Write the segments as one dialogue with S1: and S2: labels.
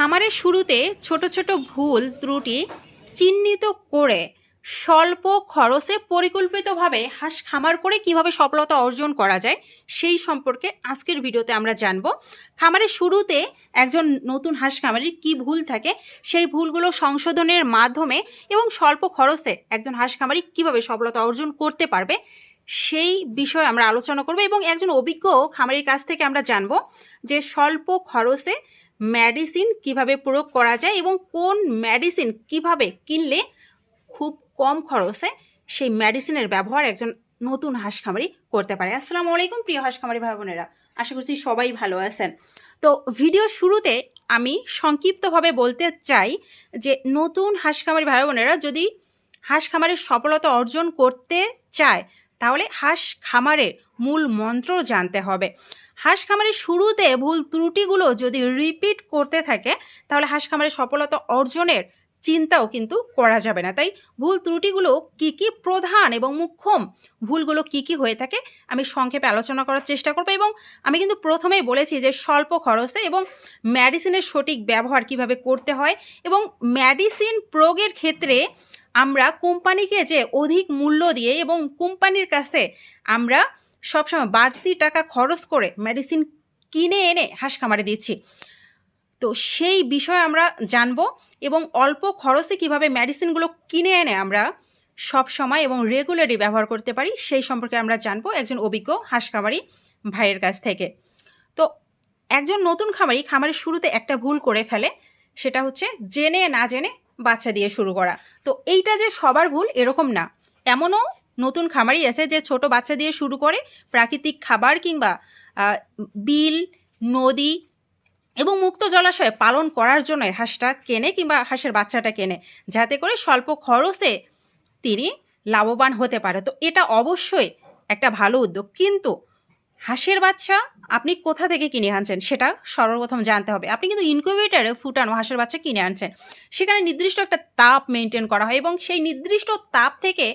S1: খামারের শুরুতে ছোট ছোট ভুল ত্রুটি চিহ্নিত করে স্বল্প খরচে পরিকল্পিতভাবে হাঁস খামার করে কীভাবে সফলতা অর্জন করা যায়, সেই সম্পর্কে আজকের ভিডিওতে আমরা জানব। খামারের শুরুতে একজন নতুন হাঁস খামারের কি ভুল থাকে, সেই ভুলগুলো সংশোধনের মাধ্যমে এবং স্বল্প খরচে একজন হাঁস খামারি কীভাবে সফলতা অর্জন করতে পারবে, সেই বিষয়ে আমরা আলোচনা করব এবং একজন অভিজ্ঞ খামারির কাছ থেকে আমরা জানব যে স্বল্প খরচে মেডিসিন কীভাবে প্রয়োগ করা যায় এবং কোন মেডিসিন কীভাবে কিনলে খুব কম খরচে সেই মেডিসিনের ব্যবহার একজন নতুন হাঁস খামারি করতে পারে। আসসালামু আলাইকুম, প্রিয় হাঁস খামারি ভাই বোনেরা। আশা করছি সবাই ভালো আছেন। তো ভিডিও শুরুতে আমি সংক্ষিপ্তভাবে বলতে চাই যে নতুন হাঁস খামারি ভাই বোনেরা যদি হাঁস খামারের সফলতা অর্জন করতে চায়, তাহলে হাঁস খামারের মূল মন্ত্র জানতে হবে। হাঁস খামারের শুরুতে ভুল ত্রুটিগুলো যদি রিপিট করতে থাকে, তাহলে হাঁস খামারের সফলতা অর্জনের চিন্তাও কিন্তু করা যাবে না। তাই ভুল ত্রুটিগুলো কি কি প্রধান এবং মুখ্যম ভুলগুলো কি কি হয়ে থাকে, আমি সংক্ষেপে আলোচনা করার চেষ্টা করব এবং আমি কিন্তু প্রথমেই বলেছি যে স্বল্প খরচে এবং মেডিসিনের সঠিক ব্যবহার কীভাবে করতে হয় এবং মেডিসিন প্রয়োগের ক্ষেত্রে আমরা কোম্পানিকে যে অধিক মূল্য দিয়ে এবং কোম্পানির কাছে আমরা সবসময় বাড়তি টাকা খরচ করে মেডিসিন কিনে এনে হাঁস খামারে দিচ্ছি। তো সেই বিষয়ে আমরা জানব এবং অল্প খরচে কীভাবে মেডিসিনগুলো কিনে এনে আমরা সব সময় এবং রেগুলারই ব্যবহার করতে পারি, সেই সম্পর্কে আমরা জানব একজন অভিজ্ঞ হাঁস খামারি ভাইয়ের কাছ থেকে। তো একজন নতুন খামারি খামারের শুরুতে একটা ভুল করে ফেলে, সেটা হচ্ছে জেনে না জেনে বাচ্চা দিয়ে শুরু করা। তো এইটা যে সবার ভুল এরকম না। এমনও নতুন খামারি আছে যে ছোট বাচ্চা দিয়ে শুরু করে প্রাকৃতিক খাবার কিংবা বিল, নদী এবং মুক্ত জলাশয়ে পালন করার জন্য হাঁসটা কেনে কিংবা হাঁসের বাচ্চাটা কেনে। যাতে করে স্বল্প খরচে তিনি লাভবান হতে পারে। তো এটা অবশ্যই একটা ভালো উদ্যোগ। কিন্তু হাঁসের বাচ্চা আপনি কোথা থেকে কিনে আনছেন সেটা সর্বপ্রথম জানতে হবে। আপনি কিন্তু ইনকিউবেটারে ফুটানো হাঁসের বাচ্চা কিনে আনছেন। সেখানে নির্দিষ্ট একটা তাপ মেনটেন করা হয় এবং সেই নির্দিষ্ট তাপ থেকে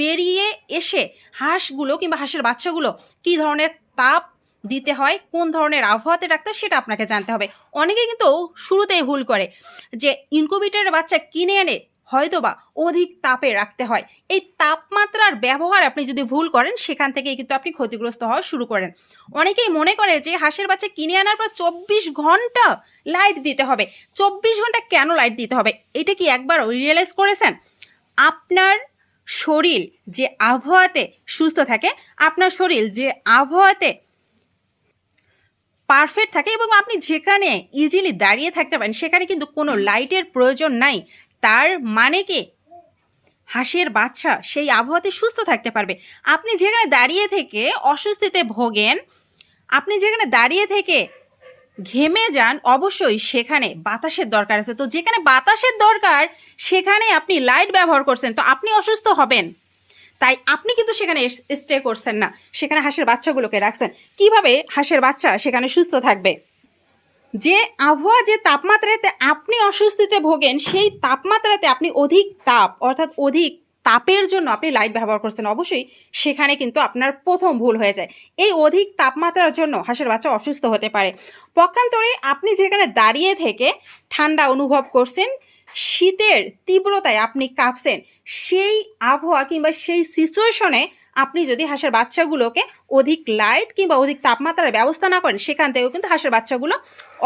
S1: বেরিয়ে এসে হাঁসগুলো কিংবা হাঁসের বাচ্চাগুলো কী ধরনের তাপ দিতে হয়, কোন ধরনের আবহাওয়াতে রাখতে সেটা আপনাকে জানতে হবে। অনেকে কিন্তু শুরুতেই ভুল করে যে ইনকিউবেটারের বাচ্চা কিনে এনে হয়তোবা অধিক তাপে রাখতে হয়। এই তাপমাত্রার ব্যবহার আপনি যদি ভুল করেন, সেখান থেকেই কিন্তু আপনি ক্ষতিগ্রস্ত হওয়া শুরু করেন। অনেকেই মনে করে যে হাঁসের বাচ্চা কিনে আনার পর চব্বিশ ঘণ্টা লাইট দিতে হবে। চব্বিশ ঘণ্টা কেন লাইট দিতে হবে? এটা কি একবার রিয়েলাইজ করেছেন? আপনার শরীর যে আবহাওয়াতে সুস্থ থাকে, আপনার শরীর যে আবহাওয়াতে পারফেক্ট থাকে এবং আপনি যেখানে ইজিলি দাঁড়িয়ে থাকতে পারেন, সেখানে কিন্তু কোনো লাইটের প্রয়োজন নাই। তার মানে কি? হাঁসের বাচ্চা সেই আবহাওয়াতে সুস্থ থাকতে পারবে। আপনি যেখানে দাঁড়িয়ে থেকে অস্বস্তিতে ভোগেন, আপনি যেখানে দাঁড়িয়ে থেকে ঘেমে যান, অবশ্যই সেখানে বাতাসের দরকার আছে। তো যেখানে বাতাসের দরকার, সেখানে আপনি লাইট ব্যবহার করছেন, তো আপনি অসুস্থ হবেন। তাই আপনি কিন্তু সেখানে স্টে করছেন না। সেখানে হাঁসের বাচ্চাগুলোকে রাখছেন। কীভাবে হাঁসের বাচ্চা সেখানে সুস্থ থাকবে? যে আবহাওয়া, যে তাপমাত্রাতে আপনি অস্বস্তিতে ভোগেন, সেই তাপমাত্রাতে আপনি অধিক তাপ, অর্থাৎ অধিক তাপের জন্য আপনি লাইট ব্যবহার করছেন। অবশ্যই সেখানে কিন্তু আপনার প্রথম ভুল হয়ে যায়। এই অধিক তাপমাত্রার জন্য হাঁসের বাচ্চা অসুস্থ হতে পারে। পক্ষান্তরে আপনি যেখানে দাঁড়িয়ে থেকে ঠান্ডা অনুভব করছেন, শীতের তীব্রতায় আপনি কাঁপছেন, সেই আবহাওয়া কিংবা সেই সিচুয়েশনে আপনি যদি হাঁসের বাচ্চাগুলোকে অধিক লাইট কিংবা অধিক তাপমাত্রার ব্যবস্থা না করেন, সেখান থেকেও কিন্তু হাঁসের বাচ্চাগুলো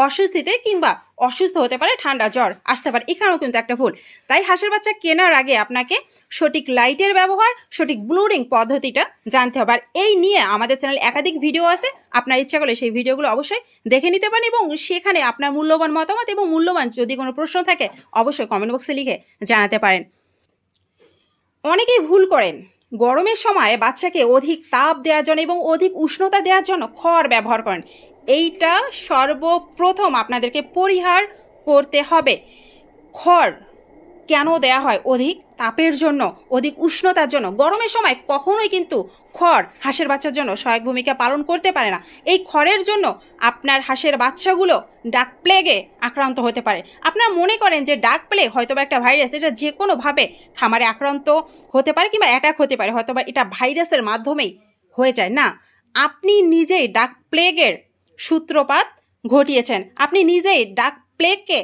S1: অস্বস্তিতে কিংবা অসুস্থ হতে পারে, ঠান্ডা জ্বর আসতে পারে। এখানেও কিন্তু একটা ভুল। তাই হাঁসের বাচ্চা কেনার আগে আপনাকে সঠিক লাইটের ব্যবহার, সঠিক ব্লুরিং পদ্ধতিটা জানতে হবে। আর এই নিয়ে আমাদের চ্যানেল একাধিক ভিডিও আছে। আপনার ইচ্ছা করলে সেই ভিডিওগুলো অবশ্যই দেখে নিতে পারেন এবং সেখানে আপনার মূল্যবান মতামত এবং মূল্যবান যদি কোনো প্রশ্ন থাকে, অবশ্যই কমেন্ট বক্সে লিখে জানাতে পারেন। অনেকেই ভুল করেন। গরমের সময় বাচ্চাকে অধিক তাপ দেওয়ার জন্য এবং অধিক উষ্ণতা দেওয়ার জন্য খড় ব্যবহার করেন। এইটা সর্বপ্রথম আপনাদেরকে পরিহার করতে হবে। খড় কেন দেয়া হয়? অধিক তাপের জন্য, অধিক উষ্ণতার জন্য। গরমের সময় কখনোই কিন্তু খড় হাঁসের বাচ্চার জন্য সহায়ক ভূমিকা পালন করতে পারে না। এই খড়ের জন্য আপনার হাঁসের বাচ্চাগুলো ডাক প্লেগে আক্রান্ত হতে পারে। আপনারা মনে করেন যে ডাক প্লেগ হয়তো বা একটা ভাইরাস এটা যে কোনোভাবে খামারে আক্রান্ত হতে পারে কিংবা অ্যাটাক হতে পারে হয়তো বা এটা ভাইরাসের মাধ্যমেই হয়ে যায়। না, আপনি নিজেই ডাক প্লেগের সূত্রপাত ঘটিয়েছেন। আপনি নিজেই ডাক প্লেগকে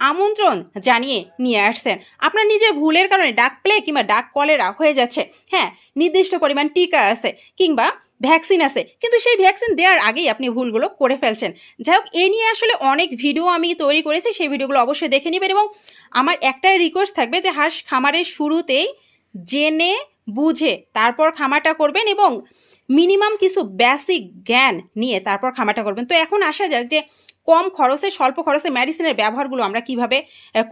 S1: আমন্ত্রণ জানিয়ে নিয়ে আসছেন। আপনার নিজের ভুলের কারণে ডাক প্লে কিংবা ডাক কলেরা হয়ে যাচ্ছে। হ্যাঁ নির্দিষ্ট পরিমাণ টিকা আছে কিংবা ভ্যাকসিন আছে। কিন্তু সেই ভ্যাকসিন দেওয়ার আগেই আপনি ভুলগুলো করে ফেলছেন। যাই হোক, এ নিয়ে আসলে অনেক ভিডিও আমি তৈরি করেছি। সেই ভিডিওগুলো অবশ্যই দেখে নেবেন এবং আমার একটাই রিকোয়েস্ট থাকবে যে হাঁস খামারের শুরুতেই জেনে, বুঝে তারপর খামারটা করবেন এবং মিনিমাম কিছু বেসিক জ্ঞান নিয়ে তারপর খামারটা করবেন। তো এখন আসা যাক যে কম খরচে, স্বল্প খরচে মেডিসিনের ব্যবহারগুলো আমরা কীভাবে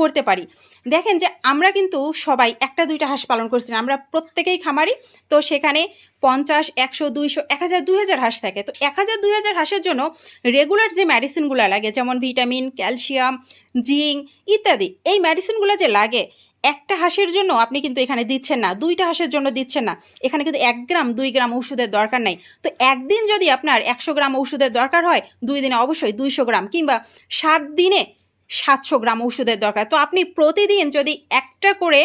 S1: করতে পারি। দেখেন যে আমরা কিন্তু সবাই একটা, দুইটা হাঁস পালন করছি। আমরা প্রত্যেকেই খামারি, তো সেখানে পঞ্চাশ, একশো, দুইশো, এক হাজার, দুই হাজার হাঁস থাকে। তো এক হাজার, দুই হাজার হাঁসের জন্য রেগুলার যে মেডিসিনগুলো লাগে, যেমন ভিটামিন ক্যালসিয়াম জিঙ্ক ইত্যাদি, এই মেডিসিনগুলো যে লাগে একটা হাঁসের জন্য আপনি কিন্তু এখানে দিচ্ছেন না, দুইটা হাঁসের জন্য দিচ্ছেন না। এখানে কিন্তু এক গ্রাম, দুই গ্রাম ওষুধের দরকার নাই। তো একদিন যদি আপনার একশো গ্রাম ওষুধের দরকার হয়, দুই দিনে অবশ্যই দুইশো গ্রাম কিংবা সাত দিনে সাতশো গ্রাম ওষুধের দরকার। তো আপনি প্রতিদিন যদি একটা করে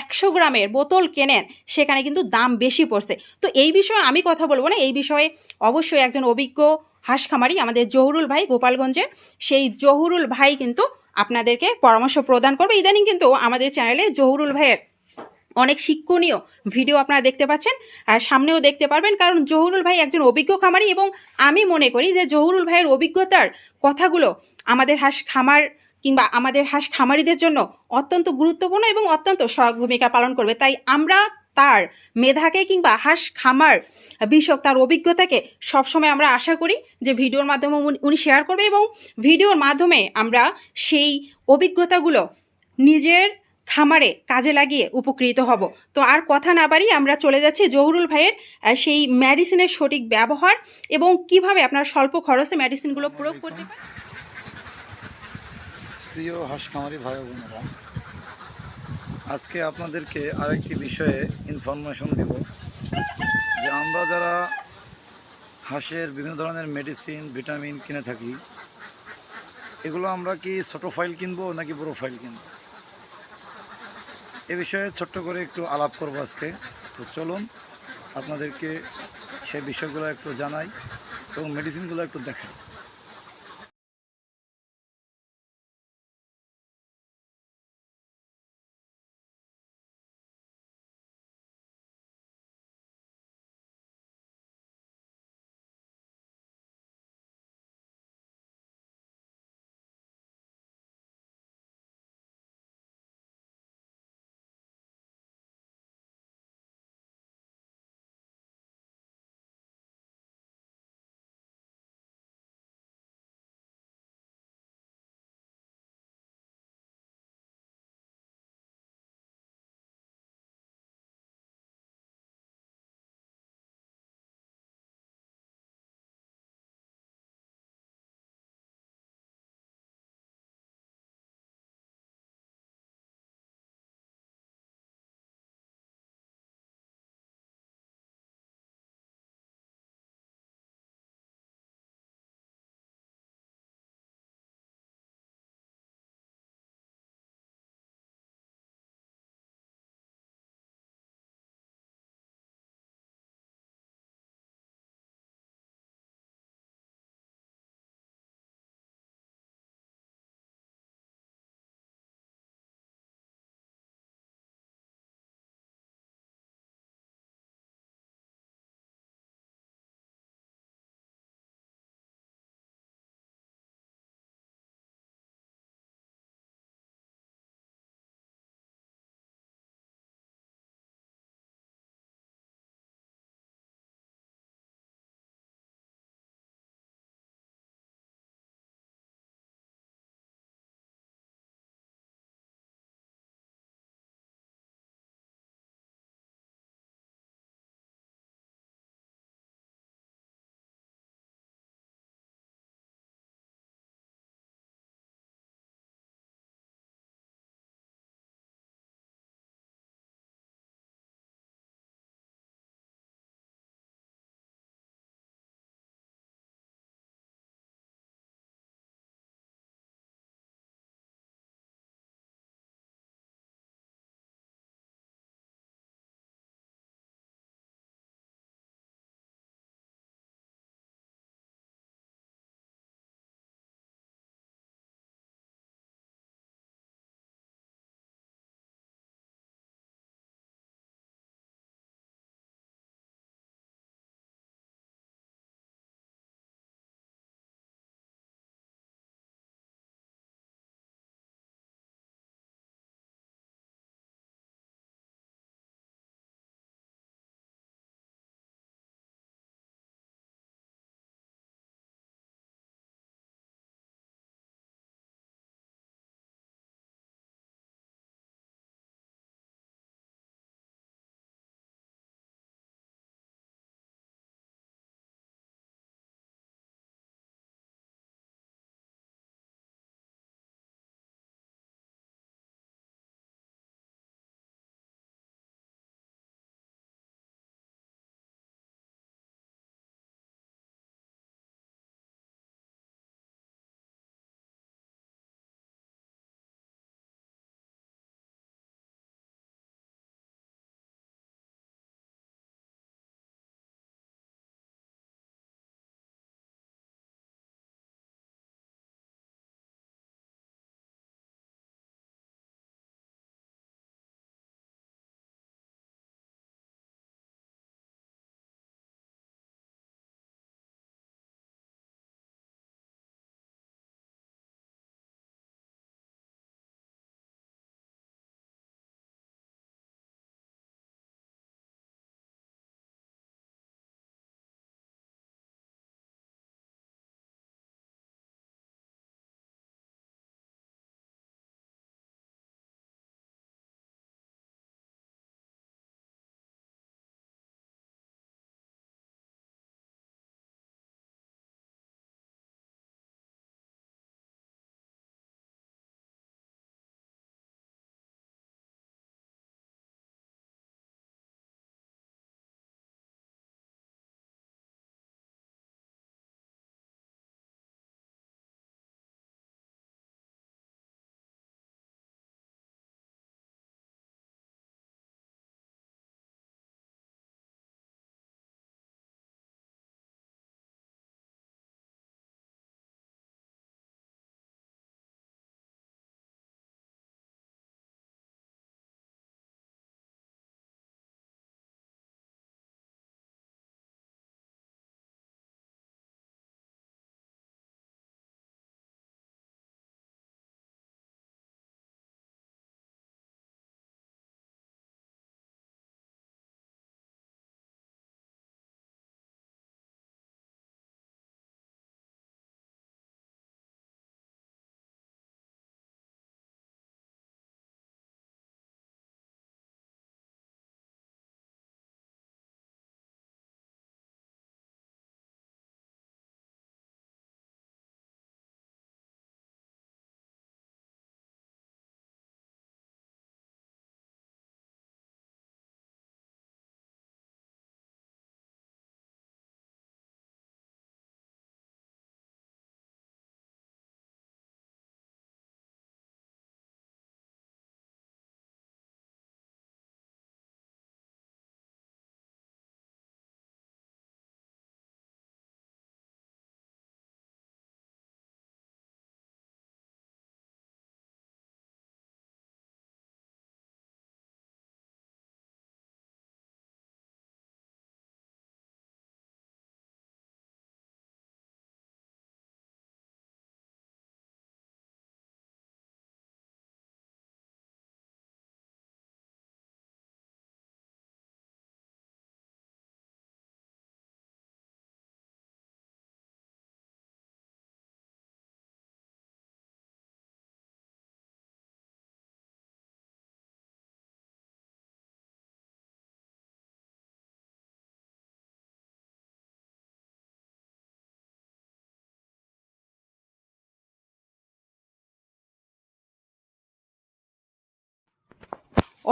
S1: একশো গ্রামের বোতল কেনেন, সেখানে কিন্তু দাম বেশি পড়ছে। তো এই বিষয়ে আমি কথা বলব না, এই বিষয়ে অবশ্যই একজন অভিজ্ঞ হাঁস খামারি আমাদের জহুরুল ভাই গোপালগঞ্জের। সেই জহুরুল ভাই কিন্তু আপনাদেরকে পরামর্শ প্রদান করবে। ইদানিং কিন্তু আমাদের চ্যানেলে জহুরুল ভাইয়ের অনেক শিক্ষণীয় ভিডিও আপনারা দেখতে পাচ্ছেন। আর সামনেও দেখতে পারবেন, কারণ জহুরুল ভাই একজন অভিজ্ঞ খামারি এবং আমি মনে করি যে জহুরুল ভাইয়ের অভিজ্ঞতার কথাগুলো আমাদের হাঁস খামার কিংবা আমাদের হাঁস খামারিদের জন্য অত্যন্ত গুরুত্বপূর্ণ এবং অত্যন্ত সহায়ক ভূমিকা পালন করবে। তাই আমরা তার মেধাকে কিংবা হাঁস খামার বিষয়ক তার অভিজ্ঞতাকে সবসময় আমরা আশা করি যে ভিডিওর মাধ্যমে উনি- শেয়ার করবে এবং ভিডিওর মাধ্যমে আমরা সেই অভিজ্ঞতাগুলো নিজের খামারে কাজে লাগিয়ে উপকৃত হব। তো আর কথা না বাড়িয়ে আমরা চলে যাচ্ছি জহুরুল ভাইয়ের সেই মেডিসিনের সঠিক ব্যবহার এবং কীভাবে আপনার স্বল্প খরচে মেডিসিনগুলো প্রয়োগ করতে পারেন।
S2: প্রিয় হাঁস খামারি ভাই বোনেরা আজকে আপনাদেরকে আরেকটি বিষয়ে ইনফরমেশন দেব যে আমরা যারা হাঁসের বিভিন্ন ধরনের মেডিসিন ভিটামিন কিনে থাকি, এগুলো আমরা কি ছোট ফাইল কিনবো নাকি বড় ফাইল কিনবো? এ বিষয়ে ছোট্ট করে একটু আলাপ করব আজকে। তো চলুন, আপনাদেরকে সেই বিষয়গুলো একটু জানাই এবং মেডিসিনগুলো একটু দেখাই।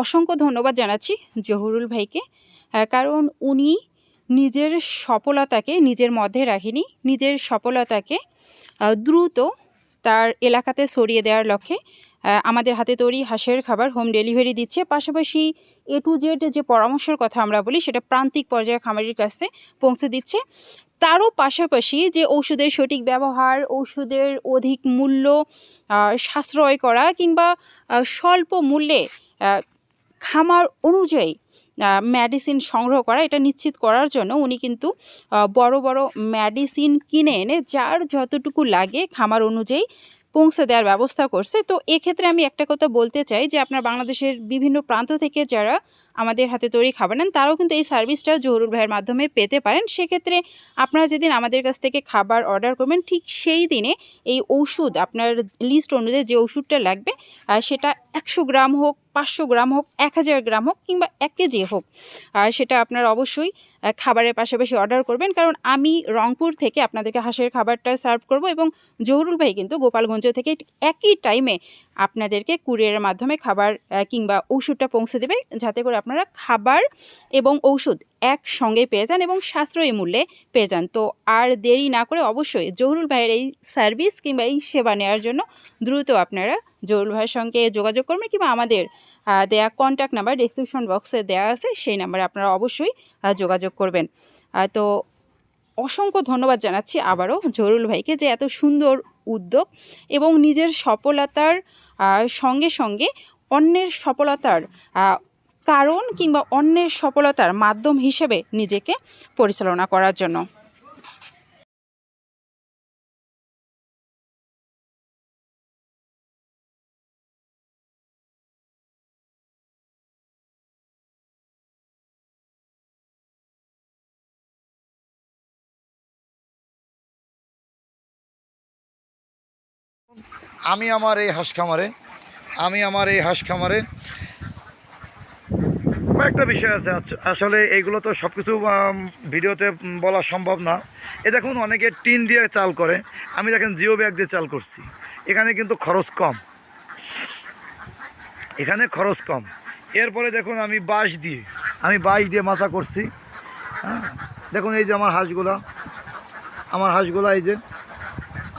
S1: অসংখ্য ধন্যবাদ জানাচ্ছি জহুরুল ভাইকে কারণ উনি নিজের সফলতাকে নিজের মধ্যে রাখেনি, নিজের সফলতাকে দ্রুত তার এলাকাতে সরিয়ে দেওয়ার লক্ষ্যে আমাদের হাতে তৈরি হাঁসের খাবার হোম ডেলিভারি দিচ্ছে। পাশাপাশি এ টু জেড যে পরামর্শের কথা আমরা বলি, সেটা প্রান্তিক পর্যায়ে খামারির কাছে পৌঁছে দিচ্ছে। তারও পাশাপাশি যে ওষুধের সঠিক ব্যবহার, ওষুধের অধিক মূল্য সাশ্রয় করা কিংবা স্বল্প মূল্যে খামার অনুযায়ী মেডিসিন সংগ্রহ করা, এটা নিশ্চিত করার জন্য উনি কিন্তু বড় বড় মেডিসিন কিনে এনে যার যতটুকু লাগে খামার অনুযায়ী পৌঁছে দেওয়ার ব্যবস্থা করছে। তো এক্ষেত্রে আমি একটা কথা বলতে চাই যে আপনার বাংলাদেশের বিভিন্ন প্রান্ত থেকে যারা আমাদের হাতে তৈরি খাবার নেন, তারাও কিন্তু এই সার্ভিসটা জহুরুল ভাইয়ের মাধ্যমে পেতে পারেন। সেক্ষেত্রে আপনারা যেদিন আমাদের কাছ থেকে খাবার অর্ডার করবেন, ঠিক সেই দিনে এই ওষুধ আপনার লিস্ট অনুযায়ী যে ওষুধটা লাগবে সেটা একশো গ্রাম হোক, পাঁচশো গ্রাম হোক, এক হাজার গ্রাম হোক কিংবা এক কেজি হোক সেটা আপনারা অবশ্যই খাবারের পাশাপাশি অর্ডার করবেন। কারণ আমি রংপুর থেকে আপনাদেরকে হাঁসের খাবারটা সার্ভ করব এবং জহুরুল ভাই কিন্তু গোপালগঞ্জ থেকে একই টাইমে আপনাদেরকে কুরিয়ারের মাধ্যমে খাবার কিংবা ওষুধটা পৌঁছে দেবে, যাতে করে আপনারা খাবার এবং ঔষধ একসঙ্গে পেয়ে যান এবং সাশ্রয়ী মূল্যে পেয়ে যান। তো আর দেরি না করে অবশ্যই জহুরুল ভাইয়ের এই সার্ভিস কিংবা এই সেবা নেওয়ার জন্য দ্রুত আপনারা জহুরুল ভাইয়ের সঙ্গে যোগাযোগ করবেন কিংবা আমাদের দেয়া কন্ট্যাক্ট নাম্বার ডিসক্রিপশন বক্সে দেওয়া আছে, সেই নাম্বারে আপনারা অবশ্যই যোগাযোগ করবেন। তো অসংখ্য ধন্যবাদ জানাচ্ছি আবারও জহুরুল ভাইকে যে এত সুন্দর উদ্যোগ এবং নিজের সফলতার সঙ্গে সঙ্গে অন্যের সফলতার কারণ কিংবা অন্যের সফলতার মাধ্যম হিসেবে নিজেকে পরিচালনা করার জন্য।
S2: আমি আমার এই হাঁস খামারে, আমি আমার এই হাঁস খামারে কয়েকটা বিষয় আছে। আসলে এইগুলো তো সব কিছু ভিডিওতে বলা সম্ভব না। এ দেখুন, অনেকে টিন দিয়ে চাল করে। আমি দেখেন জিও ব্যাগ দিয়ে চাল করছি। এখানে কিন্তু খরচ কম। এখানে খরচ কম। এরপরে দেখুন, আমি বাঁশ দিয়ে, আমি বাঁশ দিয়ে মাছা করছি। হ্যাঁ? দেখুন, এই যে আমার হাঁসগুলা। আমার হাঁসগুলা এই যে,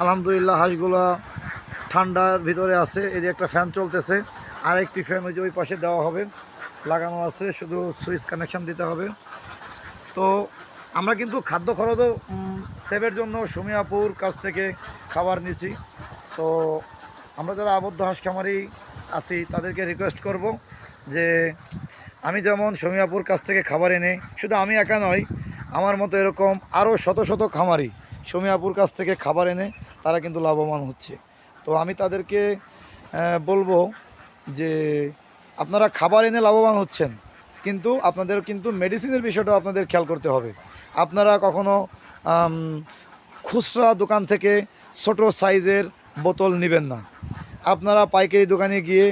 S2: আলহামদুলিল্লাহ হাঁসগুলা ঠান্ডার ভিতরে আছে। এই যে একটা ফ্যান চলতেছে। আর একটি ফ্যান ওই যে ওই পাশে দেওয়া হবে। লাগানো আছে, শুধু সুইচ কানেকশান দিতে হবে। তো আমরা কিন্তু খাদ্য খরচও সেভের জন্য সুমিয়াপুর কাছ থেকে খাবার নিচ্ছি। তো আমরা যারা আবদ্ধ হাঁস খামারি আছি, তাদেরকে রিকোয়েস্ট করব যে আমি যেমন সুমিয়াপুর কাছ থেকে খাবার এনে, শুধু আমি একা নয় আমার মতো এরকম আরও শত শত খামারি সুমিয়াপুর কাছ থেকে খাবার এনে তারা কিন্তু লাভবান হচ্ছে। তো আমি তাদেরকে বলব যে আপনারা খাবার এনে লাভবান হচ্ছেন, কিন্তু আপনাদের কিন্তু মেডিসিনের বিষয়টাও আপনাদের খেয়াল করতে হবে। আপনারা কখনো খুচরা দোকান থেকে ছোট সাইজের বোতল নেবেন না। আপনারা পাইকারি দোকানে গিয়ে,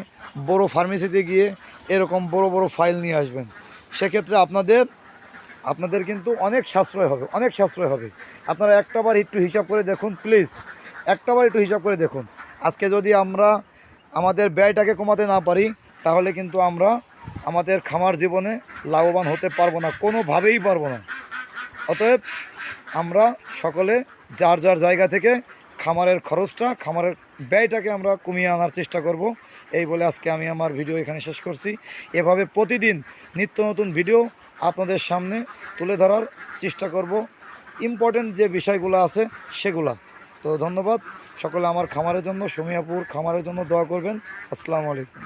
S2: বড় ফার্মেসিতে গিয়ে এরকম বড় বড় ফাইল নিয়ে আসবেন। সেক্ষেত্রে আপনাদের আপনাদের কিন্তু অনেক সাশ্রয় হবে, অনেক সাশ্রয় হবে। আপনারা একটাবার একটু হিসাব করে দেখুন প্লিজ একটাবার একটু হিসাব করে দেখুন। আজকে যদি আমরা আমাদের ব্যয়টাকে কমাতে না পারি তাহলে কিন্তু আমরা আমাদের খামার জীবনে লাভবান হতে পারব না, কোনোভাবেই পারব না। অতএব আমরা সকলে যার যার জায়গা থেকে খামারের খরচটা, খামারের ব্যয়টাকে আমরা কমিয়ে আনার চেষ্টা করব। এই বলে আজকে আমি আমার ভিডিও এখানে শেষ করছি। এভাবে প্রতিদিন নিত্য নতুন ভিডিও আপনাদের সামনে তুলে ধরার চেষ্টা করব। ইম্পর্টেন্ট যে বিষয়গুলো আছে সেগুলা। তো ধন্যবাদ। সকলে আমার খামারের জন্য, সুমিয়াপুর খামারের জন্য দোয়া করবেন। আসসালামু আলাইকুম।